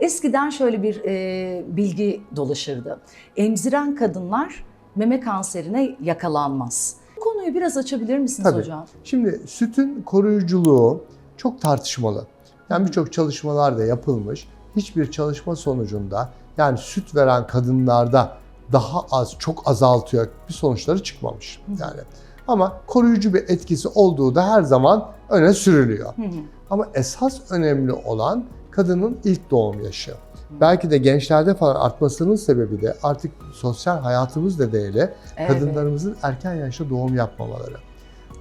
Eskiden şöyle bir e, bilgi dolaşırdı. Emziren kadınlar meme kanserine yakalanmaz. Bu konuyu biraz açabilir misiniz Tabii. hocam? Şimdi sütün koruyuculuğu çok tartışmalı. Yani birçok çalışmalar da yapılmış. Hiçbir çalışma sonucunda yani süt veren kadınlarda daha az, çok azaltıyor bir sonuçları çıkmamış. Yani ama koruyucu bir etkisi olduğu da her zaman öne sürülüyor. Hı hı. Ama esas önemli olan kadının ilk doğum yaşı. Belki de gençlerde falan artmasının sebebi de artık sosyal hayatımız nedeniyle Evet. kadınlarımızın erken yaşta doğum yapmamaları.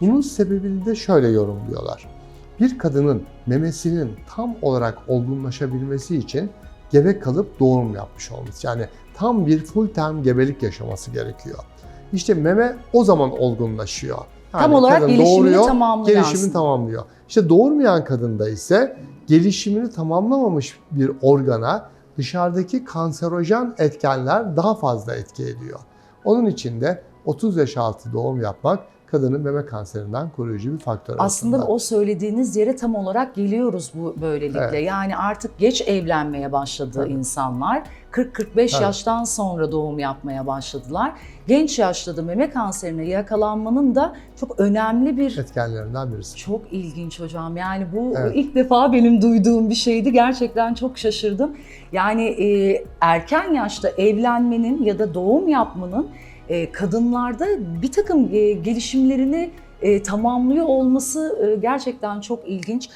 Bunun sebebini de şöyle yorumluyorlar. Bir kadının memesinin tam olarak olgunlaşabilmesi için gebe kalıp doğum yapmış olması. Yani tam bir full time gebelik yaşaması gerekiyor. İşte meme o zaman olgunlaşıyor. Yani Tam olarak gelişimini doğuruyor, tamamlıyor gelişimini aslında. tamamlıyor. İşte doğurmayan kadında ise gelişimini tamamlamamış bir organa dışarıdaki kanserojen etkenler daha fazla etki ediyor. Onun için de 30 yaş altı doğum yapmak kadının meme kanserinden koruyucu bir faktör Aslında aslında. o söylediğiniz yere tam olarak geliyoruz bu böylelikle. Evet. Yani artık geç evlenmeye başladı Tabii. insanlar. 40-45 Evet. yaştan sonra doğum yapmaya başladılar. Genç yaşta da meme kanserine yakalanmanın da çok önemli bir etkenlerinden birisi. Çok ilginç hocam. Yani bu Evet. ilk defa benim duyduğum bir şeydi. Gerçekten çok şaşırdım. Yani e, erken yaşta evlenmenin ya da doğum yapmanın kadınlarda bir takım e, gelişimlerini e, tamamlıyor olması e, gerçekten çok ilginç.